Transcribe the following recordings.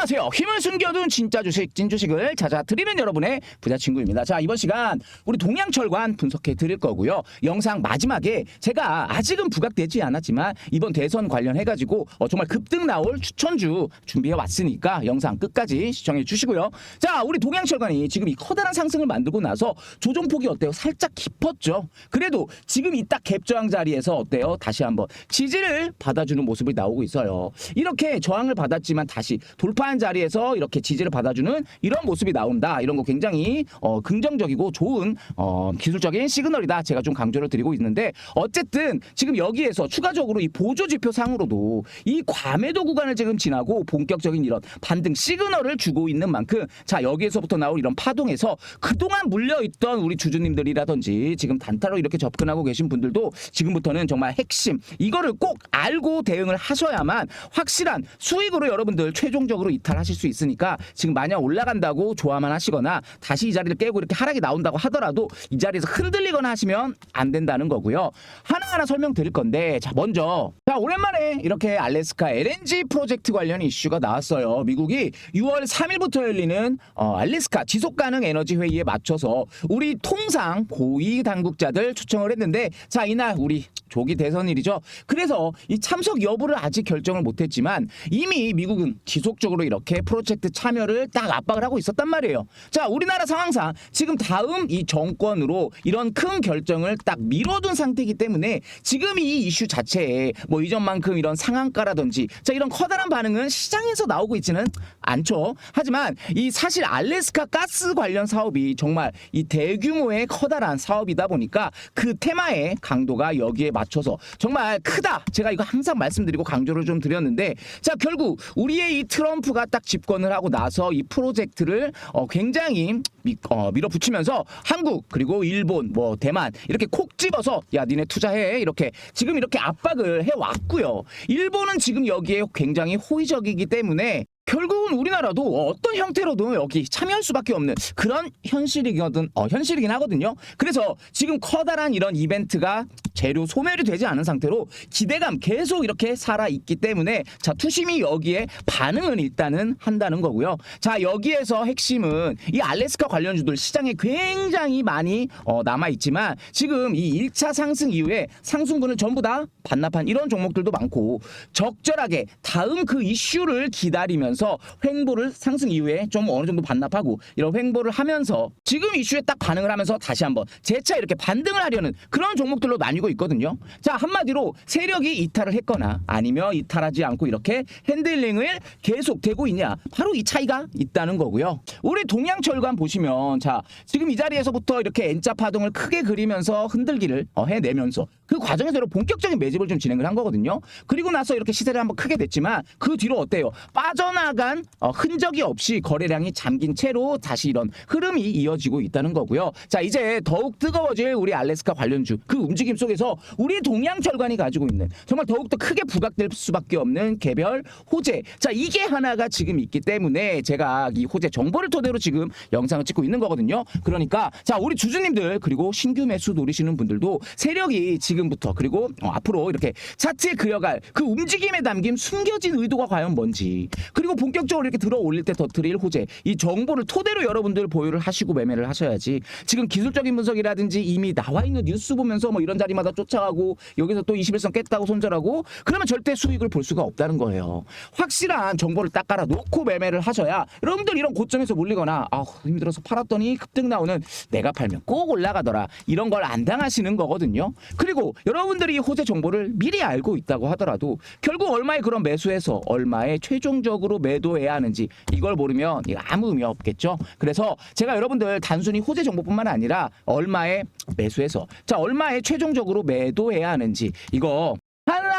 안녕하세요. 힘을 숨겨둔 진짜 주식, 찐 주식을 찾아 드리는 여러분의 부자 친구입니다. 자, 이번 시간 우리 동양철관 분석해 드릴 거고요. 영상 마지막에 제가 아직은 부각되지 않았지만 이번 대선 관련해 가지고 어, 정말 급등 나올 추천주 준비해 왔으니까 영상 끝까지 시청해 주시고요. 자, 우리 동양철관이 지금 이 커다란 상승을 만들고 나서 조정폭이 어때요? 살짝 깊었죠. 그래도 지금 이 딱 갭 저항 자리에서 어때요? 다시 한번 지지를 받아주는 모습이 나오고 있어요. 이렇게 저항을 받았지만 다시 돌파 한 자리에서 이렇게 지지를 받아주는 이런 모습이 나온다. 이런 거 굉장히 어, 긍정적이고 좋은 어, 기술적인 시그널이다. 제가 좀 강조를 드리고 있는데 어쨌든 지금 여기에서 추가적으로 이 보조 지표 상으로도 이 과매도 구간을 지금 지나고 본격적인 이런 반등 시그널을 주고 있는 만큼 자 여기에서부터 나올 이런 파동에서 그동안 물려있던 우리 주주님들이라든지 지금 단타로 이렇게 접근하고 계신 분들도 지금부터는 정말 핵심 이거를 꼭 알고 대응을 하셔야만 확실한 수익으로 여러분들 최종적으로 이탈하실 수 있으니까 지금 만약 올라간다고 좋아만 하시거나 다시 이 자리를 깨고 이렇게 하락이 나온다고 하더라도 이 자리에서 흔들리거나 하시면 안 된다는 거고요. 하나하나 설명드릴 건데 자 먼저 자 오랜만에 이렇게 알래스카 LNG 프로젝트 관련 이슈가 나왔어요. 미국이 6월 3일부터 열리는 어, 알래스카 지속 가능 에너지 회의에 맞춰서 우리 통상 고위 당국자들 초청을 했는데 자 이날 우리 조기 대선일이죠. 그래서 이 참석 여부를 아직 결정을 못했지만 이미 미국은 지속적으로 이렇게 프로젝트 참여를 딱 압박을 하고 있었단 말이에요. 자 우리나라 상황상 지금 다음 이 정권으로 이런 큰 결정을 딱 미뤄둔 상태이기 때문에 지금 이 이슈 자체에 뭐 이전만큼 이런 상한가라든지 자 이런 커다란 반응은 시장에서 나오고 있지는 않죠. 하지만 이 사실 알래스카 가스 관련 사업이 정말 이 대규모의 커다란 사업이다 보니까 그 테마의 강도가 여기에 맞춰서 정말 크다. 제가 이거 항상 말씀드리고 강조를 좀 드렸는데 자 결국 우리의 이 트럼프가 딱 집권을 하고 나서 이 프로젝트를 어, 굉장히 미, 어, 밀어붙이면서 한국 그리고 일본 뭐 대만 이렇게 콕 집어서 야 니네 투자해 이렇게 지금 이렇게 압박을 해 왔고요. 일본은 지금 여기에 굉장히 호의적이기 때문에 결국은 우리나라도 어떤 형태로든 여기 참여할 수밖에 없는 그런 현실이거든 어, 현실이긴 하거든요. 그래서 지금 커다란 이런 이벤트가 재료 소멸이 되지 않은 상태로 기대감 계속 이렇게 살아 있기 때문에 자 투심이 여기에 반응은 일단은 한다는 거고요. 자 여기에서 핵심은 이 알래스카 관련주들 시장에 굉장히 많이 어, 남아 있지만 지금 이 1차 상승 이후에 상승분을 전부 다 반납한 이런 종목들도 많고 적절하게 다음 그 이슈를 기다리면서 횡보를 상승 이후에 좀 어느 정도 반납하고 이런 횡보를 하면서 지금 이슈에 딱 반응을 하면서 다시 한번 재차 이렇게 반등을 하려는 그런 종목들로 나뉘고 있거든요. 자 한마디로 세력이 이탈을 했거나 아니면 이탈하지 않고 이렇게 핸들링을 계속 되고 있냐 바로 이 차이가 있다는 거고요. 우리 동양철관 보시면 자 지금 이 자리에서부터 이렇게 N자 파동을 크게 그리면서 흔들기를 어, 해내면서 그 과정에서 본격적인 매집을 좀 진행을 한 거거든요. 그리고 나서 이렇게 시세를 한번 크게 냈지만 그 뒤로 어때요? 빠져나간 어, 흔적이 없이 거래량이 잠긴 채로 다시 이런 흐름이 이어지고 있다는 거고요. 자 이제 더욱 뜨거워질 우리 알래스카 관련주 그 움직임 속에서 우리 동양철관이 가지고 있는 정말 더욱더 크게 부각될 수밖에 없는 개별 호재. 자 이게 하나가 지금 있기 때문에 제가 이 호재 정보를 토대로 지금 영상을 찍고 있는 거거든요. 그러니까 자 우리 주주님들 그리고 신규 매수 노리시는 분들도 세력이 지금부터 그리고 어, 앞으로 이렇게 차트에 그려갈 그 움직임에 담긴 숨겨진 의도가 과연 뭔지 그리고 본격적으로 이렇게 들어 올릴 때 더 드릴 호재 이 정보를 토대로 여러분들 보유를 하시고 매매를 하셔야지 지금 기술적인 분석이라든지 이미 나와 있는 뉴스 보면서 뭐 이런 자리마다 쫓아가고 여기서 또 21선 깼다고 손절하고 그러면 절대 수익을 볼 수가 없다는 거예요. 확실한 정보를 딱 깔아 놓고 매매를 하셔야 여러분들 이런 고점에서 몰리거나 아 힘들어서 팔았더니 급등 나오는 내가 팔면 꼭 올라가더라 이런 걸 안 당하시는 거거든요. 그리고 여러분들이 이 호재 정보를 미리 알고 있다고 하더라도 결국 얼마에 그런 매수해서 얼마에 최종적으로 매도해야 하는지 이걸 모르면 아무 의미 없겠죠. 그래서 제가 여러분들 단순히 호재 정보뿐만 아니라 얼마에 매수해서 자 얼마에 최종적으로 매도해야 하는지 이거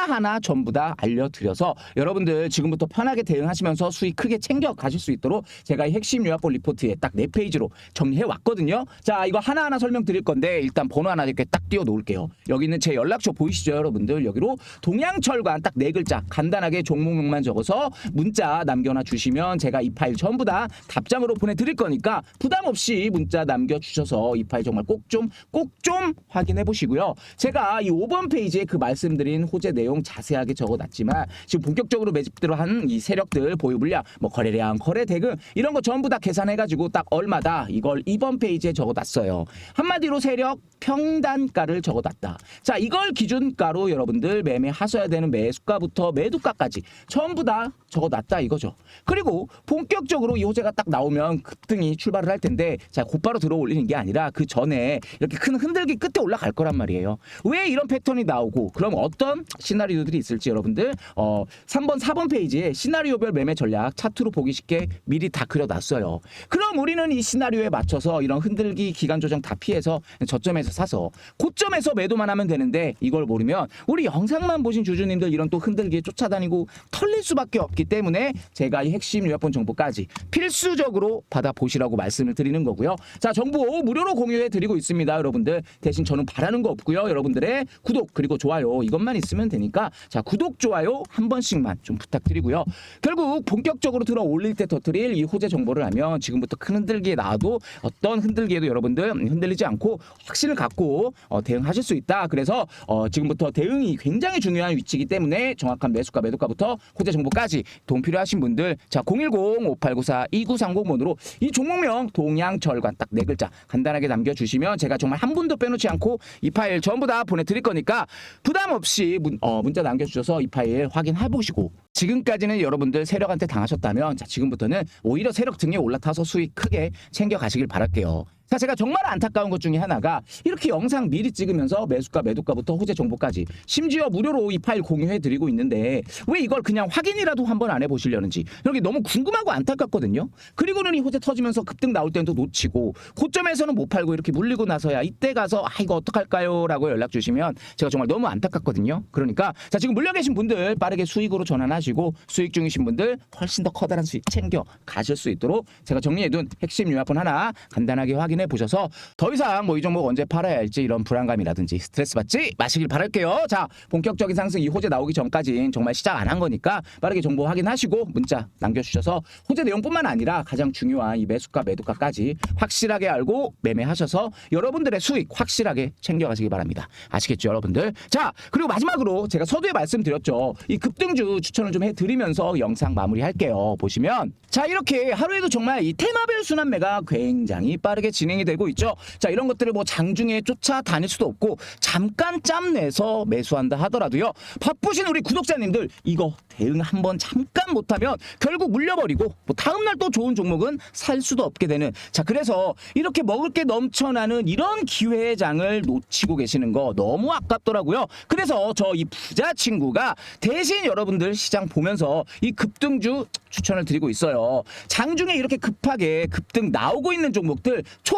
하나하나 전부 다 알려드려서 여러분들 지금부터 편하게 대응하시면서 수익 크게 챙겨 가실 수 있도록 제가 이 핵심 요약본 리포트에 딱 네 페이지로 정리해 왔거든요. 자, 이거 하나하나 설명드릴 건데 일단 번호 하나 이렇게 딱 띄워 놓을게요. 여기 있는 제 연락처 보이시죠, 여러분들? 여기로 동양철관 딱 네 글자 간단하게 종목명만 적어서 문자 남겨놔 주시면 제가 이 파일 전부 다 답장으로 보내드릴 거니까 부담 없이 문자 남겨주셔서 이 파일 정말 꼭 좀 꼭 좀 확인해 보시고요. 제가 이 5번 페이지에 그 말씀드린 호재 내용 엄청 자세하게 적어놨지만 지금 본격적으로 매집대로 한 이 세력들 보유 물량 뭐 거래량 거래 대금 이런 거 전부 다 계산해가지고 딱 얼마다 이걸 이번 페이지에 적어놨어요. 한마디로 세력 평단가를 적어놨다. 자 이걸 기준가로 여러분들 매매 하셔야 되는 매수가부터 매도가까지 전부 다 적어놨다 이거죠. 그리고 본격적으로 이 호재가 딱 나오면 급등이 출발을 할 텐데 자 곧바로 들어 올리는 게 아니라 그 전에 이렇게 큰 흔들기 끝에 올라갈 거란 말이에요. 왜 이런 패턴이 나오고 그럼 어떤 시나리오들이 있을지 여러분들 어 3번 4번 페이지에 시나리오별 매매 전략 차트로 보기 쉽게 미리 다 그려놨어요 그럼 우리는 이 시나리오에 맞춰서 이런 흔들기 기간 조정 다 피해서 저점에서 사서 고점에서 매도만 하면 되는데 이걸 모르면 우리 영상만 보신 주주님들 이런 또 흔들기에 쫓아다니고 털릴 수밖에 없기 때문에 제가 이 핵심 요약본 정보까지 필수적으로 받아보시라고 말씀을 드리는 거고요. 자, 정보 무료로 공유해 드리고 있습니다. 여러분들 대신 저는 바라는 거 없고요. 여러분들의 구독 그리고 좋아요 이것만 있으면 되니까 자, 구독 좋아요 한 번씩만 좀 부탁드리고요. 결국 본격적으로 들어 올릴 때 터뜨릴 이 호재 정보를 하면 지금부터 큰 흔들기에 나와도 어떤 흔들기에도 여러분들 흔들리지 않고 확신을 갖고 어, 대응하실 수 있다. 그래서 어, 지금부터 대응이 굉장히 중요한 위치이기 때문에 정확한 매수가 매도가부터 호재 정보까지 도움 필요하신 분들 자 010-5894-2930번으로 이 종목명 동양철관 딱 네 글자 간단하게 남겨주시면 제가 정말 한 분도 빼놓지 않고 이 파일 전부 다 보내드릴 거니까 부담 없이 문, 어, 문자 남겨주셔서 이 파일 확인해 보시고 지금까지는 여러분들 세력한테 당하셨다면 자 지금부터는 오히려 세력 등에 올라타서 수익 크게 챙겨 가시길 바랄게요. 자, 제가 정말 안타까운 것 중에 하나가 이렇게 영상 미리 찍으면서 매수가, 매도가부터 호재 정보까지 심지어 무료로 이 파일 공유해 드리고 있는데 왜 이걸 그냥 확인이라도 한번 안 해보시려는지 여기 너무 궁금하고 안타깝거든요. 그리고는 이 호재 터지면서 급등 나올 또 놓치고 고점에서는 못 팔고 이렇게 물리고 나서야 이때 가서 아 이거 어떡할까요? 라고 연락 주시면 제가 정말 너무 안타깝거든요. 그러니까 자 지금 물려 계신 분들 빠르게 수익으로 전환하시고 수익 중이신 분들 훨씬 더 커다란 수익 챙겨 가실 수 있도록 제가 정리해둔 핵심 요약본 하나 간단하게 확인 해 보셔서 더 이상 뭐 이 종목 언제 팔아야 할지 이런 불안감이라든지 스트레스 받지 마시길 바랄게요. 자 본격적인 상승 이 호재 나오기 전까지는 정말 시작 안 한 거니까 빠르게 정보 확인하시고 문자 남겨주셔서 호재 내용뿐만 아니라 가장 중요한 이 매수가 매도가까지 확실하게 알고 매매하셔서 여러분들의 수익 확실하게 챙겨가시기 바랍니다. 아시겠죠 여러분들? 자 그리고 마지막으로 제가 서두에 말씀드렸죠. 이 급등주 추천을 좀 해드리면서 영상 마무리할게요. 보시면 자 이렇게 하루에도 정말 이 테마별 순환매가 굉장히 빠르게 진행 이 되고 있죠. 자 이런 것들을 뭐 장중에 쫓아다닐 수도 없고 잠깐 짬 내서 매수한다 하더라도요. 바쁘신 우리 구독자님들 이거 대응 한번 잠깐 못하면 결국 물려버리고 뭐 다음날 또 좋은 종목은 살 수도 없게 되는 자 그래서 이렇게 먹을 게 넘쳐나는 이런 기회의 장을 놓치고 계시는 거 너무 아깝더라고요. 그래서 저 이 부자 친구가 대신 여러분들 시장 보면서 이 급등주 추천을 드리고 있어요. 장중에 이렇게 급하게 급등 나오고 있는 종목들 초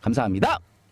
감사합니다.